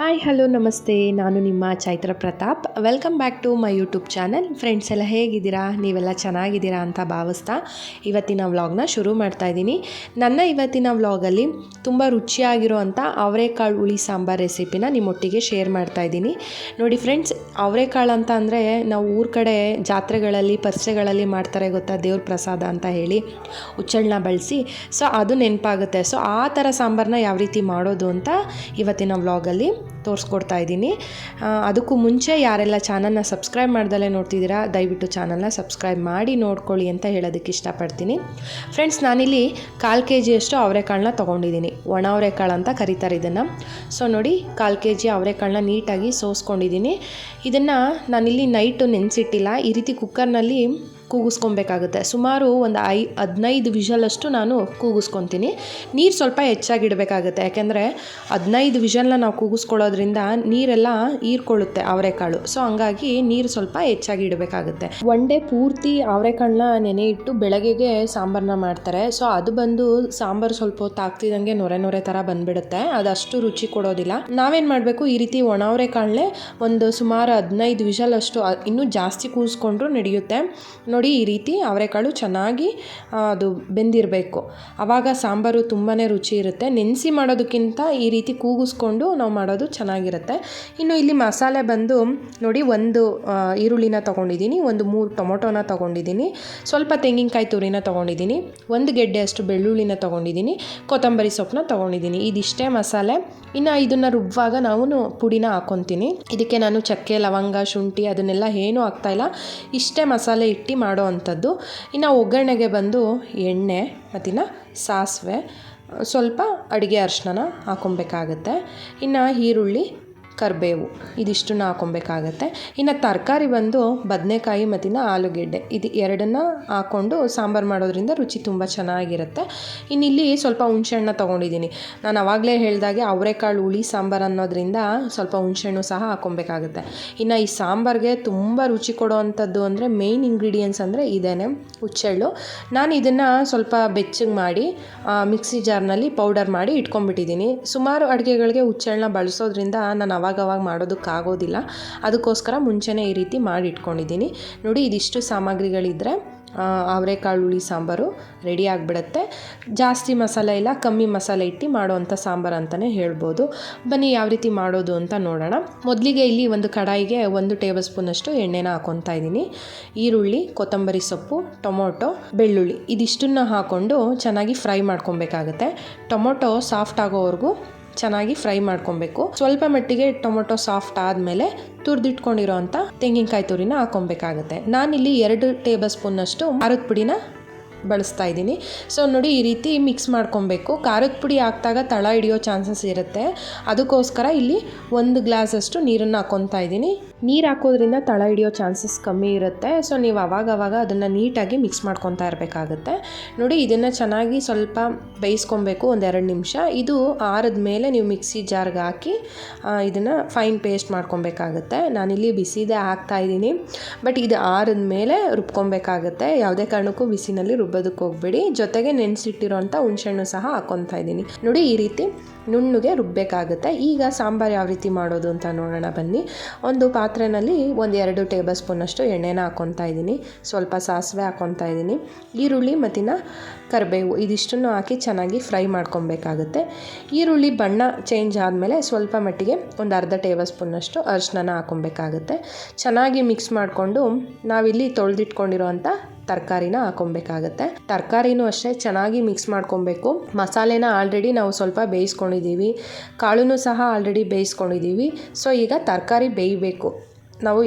Hi hello ನಮಸ್ತೆ. ನಾನು ನಿಮ್ಮ Chaitra Pratap. Welcome back to my YouTube channel friends ಎಲ್ಲ ಹೇಗಿದ್ದೀರಾ? ನೀವೆಲ್ಲ ಚೆನ್ನಾಗಿದ್ದೀರಾ ಅಂತ ಭಾವಿಸ್ತಾ ಇವತ್ತಿನ ವ್ಲಾಗ್ನ ಶುರು ಮಾಡ್ತಾ ಇದ್ದೀನಿ. ನನ್ನ ಇವತ್ತಿನ ವ್ಲಾಗಲ್ಲಿ ತುಂಬ ರುಚಿಯಾಗಿರೋ ಅಂಥ ಅವರೆಕಾಳು ಹುಳಿ ಸಾಂಬಾರ್ ರೆಸಿಪಿನ ನಿಮ್ಮೊಟ್ಟಿಗೆ ಶೇರ್ ಮಾಡ್ತಾ ಇದ್ದೀನಿ. ನೋಡಿ ಫ್ರೆಂಡ್ಸ್ ಅವರೆಕಾಳು ಅಂತ ಅಂದರೆ ನಾವು ಊರ ಕಡೆ ಜಾತ್ರೆಗಳಲ್ಲಿ ಪರಿಸೆಗಳಲ್ಲಿ ಮಾಡ್ತಾರೆ ಗೊತ್ತಾ? ದೇವ್ರ ಪ್ರಸಾದ ಅಂತ ಹೇಳಿ ಹುಚ್ಚಳನ್ನ ಬಳಸಿ. ಸೊ ಅದು ನೆನಪಾಗುತ್ತೆ. ಸೊ ಆ ಥರ ಸಾಂಬಾರನ್ನ ಯಾವ ರೀತಿ ಮಾಡೋದು ಅಂತ ಇವತ್ತಿನ ವ್ಲಾಗಲ್ಲಿ ತೋರಿಸ್ಕೊಡ್ತಾ ಇದ್ದೀನಿ. ಅದಕ್ಕೂ ಮುಂಚೆ ಯಾರೆಲ್ಲ ಚಾನಲ್ನ ಸಬ್ಸ್ಕ್ರೈಬ್ ಮಾಡ್ದಲ್ಲೇ ನೋಡ್ತಿದ್ದೀರಾ, ದಯವಿಟ್ಟು ಚಾನಲ್ನ ಸಬ್ಸ್ಕ್ರೈಬ್ ಮಾಡಿ ನೋಡ್ಕೊಳ್ಳಿ ಅಂತ ಹೇಳೋದಕ್ಕೆ ಇಷ್ಟಪಡ್ತೀನಿ. ಫ್ರೆಂಡ್ಸ್ ನಾನಿಲ್ಲಿ ಕಾಲು ಕೆ ಜಿಯಷ್ಟು ಅವರೆಕಾಳನ್ನ ತೊಗೊಂಡಿದ್ದೀನಿ. ಒಣ ಅವರೆಕಾಳು ಅಂತ ಕರೀತಾರೆ ಇದನ್ನು. ಸೊ ನೋಡಿ, ಕಾಲು ಕೆ ಜಿ ಅವರೆಕಾಳನ್ನ ನೀಟಾಗಿ ಸೋಸ್ಕೊಂಡಿದ್ದೀನಿ. ಇದನ್ನು ನಾನಿಲ್ಲಿ ನೈಟು ನೆನೆಸಿಟ್ಟಿಲ್ಲ. ಈ ರೀತಿ ಕುಕ್ಕರ್ನಲ್ಲಿ ಕೂಗಿಸ್ಕೊಬೇಕಾಗುತ್ತೆ. ಸುಮಾರು ಒಂದು ಐ, ಹದಿನೈದು ವಿಷಲಷ್ಟು ನಾನು ಕೂಗಿಸ್ಕೊತೀನಿ. ನೀರು ಸ್ವಲ್ಪ ಹೆಚ್ಚಾಗಿಡಬೇಕಾಗುತ್ತೆ. ಯಾಕೆಂದರೆ ಹದಿನೈದು ವಿಷಲ್ನ ನಾವು ಕೂಗಿಸ್ಕೊಳ್ಳೋದ್ರಿಂದ ನೀರೆಲ್ಲ ಹೀರ್ಕೊಳ್ಳುತ್ತೆ ಅವರೆಕಾಳು. ಸೊ ಹಂಗಾಗಿ ನೀರು ಸ್ವಲ್ಪ ಹೆಚ್ಚಾಗಿ ಇಡಬೇಕಾಗುತ್ತೆ ಒನ್ ಡೇ ಪೂರ್ತಿ ಅವರೆಕಾಳನ್ನ ನೆನೆ ಇಟ್ಟು ಬೆಳಗ್ಗೆಗೆ ಸಾಂಬಾರನ್ನ ಮಾಡ್ತಾರೆ. ಸೊ ಅದು ಬಂದು ಸಾಂಬಾರು ಸ್ವಲ್ಪ ಹೊತ್ತು ಆಗ್ತಿದ್ದಂಗೆ ನೊರೆ ನೊರೆ ಥರ ಬಂದ್ಬಿಡುತ್ತೆ. ಅದಷ್ಟು ರುಚಿ ಕೊಡೋದಿಲ್ಲ. ನಾವೇನು ಮಾಡಬೇಕು? ಈ ರೀತಿ ಒಣ ಅವರೆಕಾಳನ್ನೇ ಒಂದು ಸುಮಾರು ಹದಿನೈದು ವಿಷಲ್ ಅಷ್ಟು, ಇನ್ನೂ ಜಾಸ್ತಿ ಕೂಸ್ಕೊಂಡ್ರು ನಡೆಯುತ್ತೆ. ನೋಡಿ ಈ ರೀತಿ ಅವರೆಕಾಳು ಚೆನ್ನಾಗಿ ಅದು ಬೆಂದಿರಬೇಕು. ಆವಾಗ ಸಾಂಬಾರು ತುಂಬಾ ರುಚಿ ಇರುತ್ತೆ. ನೆನೆಸಿ ಮಾಡೋದಕ್ಕಿಂತ ಈ ರೀತಿ ಕೂಗಿಸ್ಕೊಂಡು ನಾವು ಮಾಡೋದು ಚೆನ್ನಾಗಿರುತ್ತೆ. ಇನ್ನು ಇಲ್ಲಿ ಮಸಾಲೆ ಬಂದು ನೋಡಿ ಒಂದು ಈರುಳ್ಳಿನ ತೊಗೊಂಡಿದ್ದೀನಿ, ಒಂದು ಮೂರು ಟೊಮೊಟೊನ ತೊಗೊಂಡಿದ್ದೀನಿ, ಸ್ವಲ್ಪ ತೆಂಗಿನಕಾಯಿ ತುರಿನ ತೊಗೊಂಡಿದ್ದೀನಿ, ಒಂದು ಗೆಡ್ಡೆ ಅಷ್ಟು ಬೆಳ್ಳುಳ್ಳಿನ ತೊಗೊಂಡಿದ್ದೀನಿ, ಕೊತ್ತಂಬರಿ ಸೊಪ್ಪನ್ನ ತೊಗೊಂಡಿದ್ದೀನಿ. ಇದಿಷ್ಟೇ ಮಸಾಲೆ. ಇನ್ನು ಇದನ್ನು ರುಬ್ಬುವಾಗ ನಾವು ಪುಡಿನ ಹಾಕೊತೀನಿ. ಇದಕ್ಕೆ ನಾನು ಚಕ್ಕೆ, ಲವಂಗ, ಶುಂಠಿ ಅದನ್ನೆಲ್ಲ ಏನೂ ಆಗ್ತಾಯಿಲ್ಲ ಇಷ್ಟೇ ಮಸಾಲೆ ಇಟ್ಟು ಮಾಡೋ ಅಂಥದ್ದು. ಇನ್ನು ಒಗ್ಗರಣೆಗೆ ಬಂದು ಎಣ್ಣೆ ಮತ್ತಿನ್ನು ಸಾಸಿವೆ ಸ್ವಲ್ಪ ಅಡುಗೆ ಅರಶಿನನ ಹಾಕೊಬೇಕಾಗತ್ತೆ ಇನ್ನು ಈರುಳ್ಳಿ ಕರಿಬೇವು. ಇದಿಷ್ಟನ್ನ ಹಾಕೊಬೇಕಾಗತ್ತೆ. ಇನ್ನು ತರಕಾರಿ ಬಂದು ಬದನೆಕಾಯಿ ಮತ್ತಿನ ಆಲೂಗೆಡ್ಡೆ. ಇದು ಎರಡನ್ನ ಹಾಕ್ಕೊಂಡು ಸಾಂಬಾರು ಮಾಡೋದ್ರಿಂದ ರುಚಿ ತುಂಬ ಚೆನ್ನಾಗಿರುತ್ತೆ. ಇನ್ನು ಇಲ್ಲಿ ಸ್ವಲ್ಪ ಹುಣಸೆಹಣ್ಣ ತೊಗೊಂಡಿದ್ದೀನಿ. ನಾನು ಆವಾಗಲೇ ಹೇಳಿದಾಗೆ ಅವರೆಕಾಳು ಹುಳಿ ಸಾಂಬಾರು ಅನ್ನೋದ್ರಿಂದ ಸ್ವಲ್ಪ ಹುಣಸೆಹಣ್ಣು ಸಹ ಹಾಕೊಬೇಕಾಗುತ್ತೆ. ಇನ್ನು ಈ ಸಾಂಬಾರಿಗೆ ತುಂಬ ರುಚಿ ಕೊಡೋ ಅಂಥದ್ದು ಅಂದರೆ ಮೇಯ್ನ್ ಇಂಗ್ರೀಡಿಯೆಂಟ್ಸ್ ಅಂದರೆ ಇದೇನೆ, ಹುಚ್ಚೆಳ್ಳು. ನಾನು ಇದನ್ನು ಸ್ವಲ್ಪ ಬೆಚ್ಚಗೆ ಮಾಡಿ ಮಿಕ್ಸಿ ಜಾರ್ನಲ್ಲಿ ಪೌಡರ್ ಮಾಡಿ ಇಟ್ಕೊಂಡ್ಬಿಟ್ಟಿದ್ದೀನಿ. ಸುಮಾರು ಅಡುಗೆಗಳಿಗೆ ಹುಚ್ಚೆಳ್ಳನ್ನ ಬಳಸೋದ್ರಿಂದ ನಾನು ಅವಾಗವಾಗ ಮಾಡೋದಕ್ಕಾಗೋದಿಲ್ಲ. ಅದಕ್ಕೋಸ್ಕರ ಮುಂಚೆನೇ ಈ ರೀತಿ ಮಾಡಿ ಇಟ್ಕೊಂಡಿದ್ದೀನಿ ನೋಡಿ, ಇದಿಷ್ಟು ಸಾಮಗ್ರಿಗಳಿದ್ದರೆ ಅವರೆಕಾಳು ಹುಳಿ ಸಾಂಬಾರು ರೆಡಿ ಆಗಿಬಿಡುತ್ತೆ. ಜಾಸ್ತಿ ಮಸಾಲೆ ಇಲ್ಲ, ಕಮ್ಮಿ ಮಸಾಲೆ ಇಟ್ಟು ಮಾಡುವಂಥ ಸಾಂಬಾರು ಅಂತಲೇ ಹೇಳ್ಬೋದು. ಬನ್ನಿ, ಯಾವ ರೀತಿ ಮಾಡೋದು ಅಂತ ನೋಡೋಣ. ಮೊದಲಿಗೆ ಇಲ್ಲಿ ಒಂದು ಕಡಾಯಿಗೆ ಒಂದು ಟೇಬಲ್ ಸ್ಪೂನಷ್ಟು ಎಣ್ಣೆನ ಹಾಕೊತಾ ಇದ್ದೀನಿ. ಈರುಳ್ಳಿ, ಕೊತ್ತಂಬರಿ ಸೊಪ್ಪು, ಟೊಮೊಟೊ, ಬೆಳ್ಳುಳ್ಳಿ. ಇದಿಷ್ಟನ್ನು ಹಾಕ್ಕೊಂಡು ಚೆನ್ನಾಗಿ ಫ್ರೈ ಮಾಡ್ಕೊಬೇಕಾಗತ್ತೆ. ಟೊಮೊಟೊ ಸಾಫ್ಟ್ ಆಗೋವರೆಗೂ ಚೆನ್ನಾಗಿ ಫ್ರೈ ಮಾಡ್ಕೊಬೇಕು. ಸ್ವಲ್ಪ ಮಟ್ಟಿಗೆ ಟೊಮೊಟೊ ಸಾಫ್ಟ್ ಆದಮೇಲೆ ತುರಿದಿಟ್ಕೊಂಡಿರೋ ಅಂಥ ತೆಂಗಿನಕಾಯಿ ತುರಿನ ಹಾಕೊಬೇಕಾಗುತ್ತೆ. ನಾನಿಲ್ಲಿ ಎರಡು ಟೇಬಲ್ ಸ್ಪೂನ್ ಅಷ್ಟು ಖಾರದ ಪುಡಿನ ಬಳಸ್ತಾ ಇದ್ದೀನಿ. ಸೊ ನೋಡಿ ಈ ರೀತಿ ಮಿಕ್ಸ್ ಮಾಡ್ಕೊಬೇಕು. ಖಾರದ ಪುಡಿ ಹಾಕಿದಾಗ ತಳ ಹಿಡಿಯೋ ಚಾನ್ಸಸ್ ಇರುತ್ತೆ. ಅದಕ್ಕೋಸ್ಕರ ಇಲ್ಲಿ ಒಂದು ಗ್ಲಾಸಷ್ಟು ನೀರನ್ನು ಹಾಕ್ಕೊತಾ ಇದ್ದೀನಿ. ನೀರು ಹಾಕೋದ್ರಿಂದ ತಳ ಹಿಡಿಯೋ ಚಾನ್ಸಸ್ ಕಮ್ಮಿ ಇರುತ್ತೆ. ಸೊ ನೀವು ಅವಾಗ ಅವಾಗ ಅದನ್ನು ನೀಟಾಗಿ ಮಿಕ್ಸ್ ಮಾಡ್ಕೊತಾ ಇರಬೇಕಾಗುತ್ತೆ. ನೋಡಿ, ಇದನ್ನು ಚೆನ್ನಾಗಿ ಸ್ವಲ್ಪ ಬೇಯಿಸ್ಕೊಬೇಕು ಒಂದು ಎರಡು ನಿಮಿಷ. ಇದು ಆರದ ಮೇಲೆ ನೀವು ಮಿಕ್ಸಿ ಜಾರ್ಗೆ ಹಾಕಿ ಇದನ್ನು ಫೈನ್ ಪೇಸ್ಟ್ ಮಾಡ್ಕೊಬೇಕಾಗುತ್ತೆ ನಾನಿಲ್ಲಿ ಬಿಸಿದೇ ಹಾಕ್ತಾ ಇದ್ದೀನಿ. ಬಟ್ ಇದು ಆರದ ಮೇಲೆ ರುಬ್ಕೊಬೇಕಾಗುತ್ತೆ ಯಾವುದೇ ಕಾರಣಕ್ಕೂ ಬಿಸಿನಲ್ಲಿ ರುಬ್ಬೋದಕ್ಕೆ ಹೋಗ್ಬೇಡಿ. ಜೊತೆಗೆ ನೆನೆಸಿಟ್ಟಿರೋಂಥ ಹುಣಸೆಹಣ್ಣು ಸಹ ಹಾಕೊತಾ ಇದ್ದೀನಿ. ನೋಡಿ ಈ ರೀತಿ ನುಣ್ಣಗೆ ರುಬ್ಬಬೇಕಾಗುತ್ತೆ ಈಗ ಸಾಂಬಾರು ಯಾವ ರೀತಿ ಮಾಡೋದು ಅಂತ ನೋಡೋಣ ಬನ್ನಿ. ಒಂದು ಪಾತ್ರೆಯಲ್ಲಿ ಒಂದು ಎರಡು ಟೇಬಲ್ ಸ್ಪೂನಷ್ಟು ಎಣ್ಣೆನ ಹಾಕೊತಾ ಇದ್ದೀನಿ. ಸ್ವಲ್ಪ ಸಾಸಿವೆ ಹಾಕೊತಾ ಇದ್ದೀನಿ. ಈರುಳ್ಳಿ ಮತ್ತಿನ ಕರಿಬೇವು ಇದಿಷ್ಟನ್ನು ಹಾಕಿ ಚೆನ್ನಾಗಿ ಫ್ರೈ ಮಾಡ್ಕೊಬೇಕಾಗುತ್ತೆ ಈರುಳ್ಳಿ ಬಣ್ಣ ಚೇಂಜ್ ಆದಮೇಲೆ ಸ್ವಲ್ಪ ಮಟ್ಟಿಗೆ ಒಂದು ಅರ್ಧ ಟೇಬಲ್ ಸ್ಪೂನಷ್ಟು ಅರಿಶಿನ ಹಾಕೊಬೇಕಾಗುತ್ತೆ ಚೆನ್ನಾಗಿ ಮಿಕ್ಸ್ ಮಾಡಿಕೊಂಡು ನಾವಿಲ್ಲಿ ತೊಳೆದಿಟ್ಕೊಂಡಿರೋಂಥ ತರಕಾರಿನ ಹಾಕೊಬೇಕಾಗತ್ತೆ. ತರಕಾರಿನೂ ಅಷ್ಟೇ ಚೆನ್ನಾಗಿ ಮಿಕ್ಸ್ ಮಾಡ್ಕೊಬೇಕು. ಮಸಾಲೆನ ಆಲ್ರೆಡಿ ನಾವು ಸ್ವಲ್ಪ ಬೇಯಿಸ್ಕೊಂಡಿದ್ದೀವಿ. ಕಾಳು ಸಹ ಆಲ್ರೆಡಿ ಬೇಯಿಸ್ಕೊಂಡಿದ್ದೀವಿ. ಸೊ ಈಗ ತರಕಾರಿ ಬೇಯಬೇಕು. ನಾವು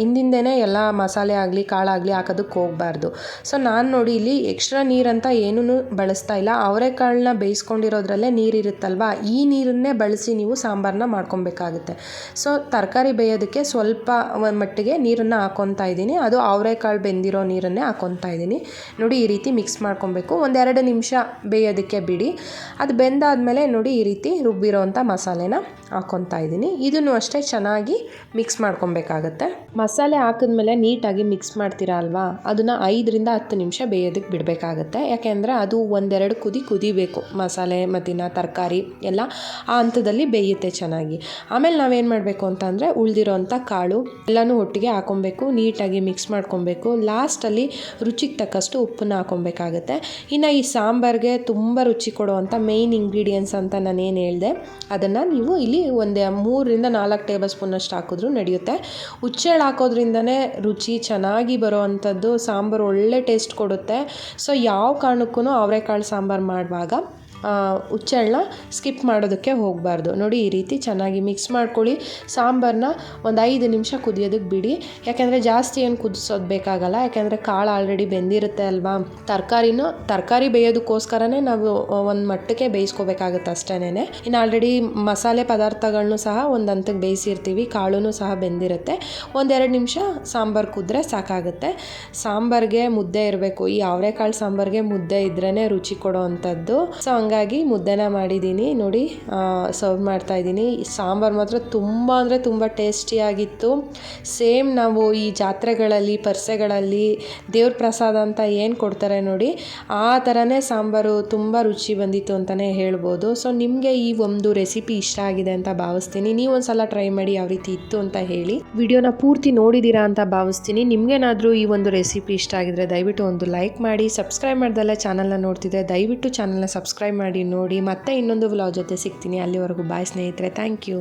ಹಿಂದಿಂದೇ ಎಲ್ಲ ಮಸಾಲೆ ಆಗಲಿ ಕಾಳಾಗಲಿ ಹಾಕೋದಕ್ಕೆ ಹೋಗಬಾರ್ದು. ಸೊ ನಾನು ನೋಡಿ ಇಲ್ಲಿ ಎಕ್ಸ್ಟ್ರಾ ನೀರಂತ ಏನೂ ಬಳಸ್ತಾ ಇಲ್ಲ. ಅವರೆಕಾಳನ್ನ ಬೇಯಿಸ್ಕೊಂಡಿರೋದ್ರಲ್ಲೇ ನೀರಿರುತ್ತಲ್ವ? ಈ ನೀರನ್ನೇ ಬಳಸಿ ನೀವು ಸಾಂಬಾರನ್ನ ಮಾಡ್ಕೊಬೇಕಾಗುತ್ತೆ. ಸೊ ತರಕಾರಿ ಬೇಯೋದಕ್ಕೆ ಸ್ವಲ್ಪ ಮಟ್ಟಿಗೆ ನೀರನ್ನು ಹಾಕ್ಕೊತಾ ಇದ್ದೀನಿ. ಅದು ಅವರೆಕಾಳು ಬೆಂದಿರೋ ನೀರನ್ನೇ ಹಾಕ್ಕೊತಾ ಇದ್ದೀನಿ. ನೋಡಿ, ಈ ರೀತಿ ಮಿಕ್ಸ್ ಮಾಡ್ಕೊಬೇಕು ಒಂದೆರಡು ನಿಮಿಷ ಬೇಯೋದಕ್ಕೆ ಬಿಡಿ. ಅದು ಬೆಂದಾದಮೇಲೆ ನೋಡಿ, ಈ ರೀತಿ ರುಬ್ಬಿರೋವಂಥ ಮಸಾಲೆನ ಹಾಕ್ಕೊತಾ ಇದ್ದೀನಿ. ಇದನ್ನು ಅಷ್ಟೇ ಚೆನ್ನಾಗಿ ಮಿಕ್ಸ್ ಮಾಡ್ಕೊಬೇಕಾಗುತ್ತೆ ಹಾಕ್ಕೊಬೇಕಾಗತ್ತೆ ಮಸಾಲೆ ಹಾಕಿದ್ಮೇಲೆ ನೀಟಾಗಿ ಮಿಕ್ಸ್ ಮಾಡ್ತೀರಾ ಅಲ್ವಾ? ಅದನ್ನು ಐದರಿಂದ ಹತ್ತು ನಿಮಿಷ ಬೇಯೋದಕ್ಕೆ ಬಿಡಬೇಕಾಗತ್ತೆ. ಯಾಕೆಂದರೆ ಅದು ಒಂದೆರಡು ಕುದಿ ಕುದಿಬೇಕು. ಮಸಾಲೆ ಮತ್ತಿನ ತರಕಾರಿ ಎಲ್ಲ ಆ ಹಂತದಲ್ಲಿ ಬೇಯುತ್ತೆ ಚೆನ್ನಾಗಿ. ಆಮೇಲೆ ನಾವೇನು ಮಾಡಬೇಕು ಅಂತಂದರೆ ಉಳಿದಿರೋಂಥ ಕಾಳು ಎಲ್ಲನೂ ಒಟ್ಟಿಗೆ ಹಾಕೊಬೇಕು. ನೀಟಾಗಿ ಮಿಕ್ಸ್ ಮಾಡ್ಕೊಬೇಕು. ಲಾಸ್ಟಲ್ಲಿ ರುಚಿಗೆ ತಕ್ಕಷ್ಟು ಉಪ್ಪನ್ನ ಹಾಕೊಬೇಕಾಗತ್ತೆ. ಇನ್ನು ಈ ಸಾಂಬಾರಿಗೆ ತುಂಬ ರುಚಿ ಕೊಡುವಂಥ ಮೇಯ್ನ್ ಇಂಗ್ರೀಡಿಯೆಂಟ್ಸ್ ಅಂತ ನಾನು ಏನು ಹೇಳಿದೆ, ಅದನ್ನು ನೀವು ಇಲ್ಲಿ ಒಂದು ಮೂರರಿಂದ ನಾಲ್ಕು ಟೇಬಲ್ ಸ್ಪೂನಷ್ಟು ಹಾಕಿದ್ರೂ ನಡೆಯುತ್ತೆ. ಹುಚ್ಚೆಳ್ಳು ಹಾಕೋದ್ರಿಂದನೇ ರುಚಿ ಚೆನ್ನಾಗಿ ಬರೋ ಅಂಥದ್ದು ಸಾಂಬಾರು ಒಳ್ಳೆ ಟೇಸ್ಟ್ ಕೊಡುತ್ತೆ. ಸೊ ಯಾವ ಕಾರಣಕ್ಕೂ ಅವರೆಕಾಳು ಸಾಂಬಾರು ಮಾಡುವಾಗ ಹುಚ್ಚೆಳ್ಳನ್ನ ಸ್ಕಿಪ್ ಮಾಡೋದಕ್ಕೆ ಹೋಗಬಾರ್ದು. ನೋಡಿ, ಈ ರೀತಿ ಚೆನ್ನಾಗಿ ಮಿಕ್ಸ್ ಮಾಡ್ಕೊಳ್ಳಿ. ಸಾಂಬಾರನ್ನ ಒಂದು ಐದು ನಿಮಿಷ ಕುದಿಯೋದಕ್ಕೆ ಬಿಡಿ. ಯಾಕೆಂದರೆ ಜಾಸ್ತಿ ಏನು ಕುದಿಸೋದು ಬೇಕಾಗಲ್ಲ. ಯಾಕೆಂದರೆ ಕಾಳು ಆಲ್ರೆಡಿ ಬೆಂದಿರುತ್ತೆ ಅಲ್ವಾ? ತರಕಾರಿನೂ, ತರಕಾರಿ ಬೇಯೋದಕ್ಕೋಸ್ಕರನೇ ನಾವು ಒಂದು ಮಟ್ಟಕ್ಕೆ ಬೇಯಿಸ್ಕೋಬೇಕಾಗುತ್ತೆ ಅಷ್ಟೇನೆ ಇನ್ನು ಆಲ್ರೆಡಿ ಮಸಾಲೆ ಪದಾರ್ಥಗಳನ್ನೂ ಸಹ ಒಂದು ಹಂತಕ್ಕೆ ಬೇಯಿಸಿರ್ತೀವಿ. ಕಾಳು ಸಹ ಬೆಂದಿರುತ್ತೆ. ಒಂದೆರಡು ನಿಮಿಷ ಸಾಂಬಾರು ಕುದ್ರೆ ಸಾಕಾಗುತ್ತೆ. ಸಾಂಬಾರಿಗೆ ಮುದ್ದೆ ಇರಬೇಕು. ಈ ಅವರೆಕಾಳು ಸಾಂಬಾರಿಗೆ ಮುದ್ದೆ ಇದ್ರೇ ರುಚಿ ಕೊಡೋ ಅಂಥದ್ದು. ಸೊ ಹಂಗಾಗಿ ಮುದ್ದೆನ ಮಾಡಿದ್ದೀನಿ. ನೋಡಿ ಸರ್ವ್ ಮಾಡ್ತಾ ಇದ್ದೀನಿ. ಸಾಂಬಾರು ಮಾತ್ರ ತುಂಬ ಅಂದರೆ ತುಂಬ ಟೇಸ್ಟಿಯಾಗಿತ್ತು ಸೇಮ್ ನಾವು ಈ ಜಾತ್ರೆಗಳಲ್ಲಿ, ಪರ್ಸೆಗಳಲ್ಲಿ ದೇವ್ರ ಪ್ರಸಾದ ಅಂತ ಏನು ಕೊಡ್ತಾರೆ ನೋಡಿ, ಆ ಥರನೇ ಸಾಂಬಾರು ತುಂಬ ರುಚಿ ಬಂದಿತ್ತು ಅಂತಲೇ ಹೇಳ್ಬೋದು. ಸೊ ನಿಮಗೆ ಈ ಒಂದು ರೆಸಿಪಿ ಇಷ್ಟ ಆಗಿದೆ ಅಂತ ಭಾವಿಸ್ತೀನಿ. ನೀವು ಒಂದು ಸಲ ಟ್ರೈ ಮಾಡಿ ಯಾವ ರೀತಿ ಇತ್ತು ಅಂತ ಹೇಳಿ. ವಿಡಿಯೋನ ಪೂರ್ತಿ ನೋಡಿದ್ದೀರಾ ಅಂತ ಭಾವಿಸ್ತೀನಿ. ನಿಮಗೇನಾದರೂ ಈ ಒಂದು ರೆಸಿಪಿ ಇಷ್ಟ ಆಗಿದ್ರೆ ದಯವಿಟ್ಟು ಒಂದು ಲೈಕ್ ಮಾಡಿ. ಸಬ್ಸ್ಕ್ರೈಬ್ ಮಾಡ್ದಲ್ಲ ಚಾನಲ್ನ ನೋಡ್ತಿದ್ರೆ ದಯವಿಟ್ಟು ಚಾನಲ್ನ ಸಬ್ಸ್ಕ್ರೈಬ್ ಮಾಡಿ ನೋಡಿ ಮತ್ತೆ ಇನ್ನೊಂದು ವ್ಲಾಗ್ ಜೊತೆ ಸಿಗ್ತೀನಿ. ಅಲ್ಲಿವರೆಗೂ ಬಾಯ್ ಸ್ನೇಹಿತರೆ. Thank you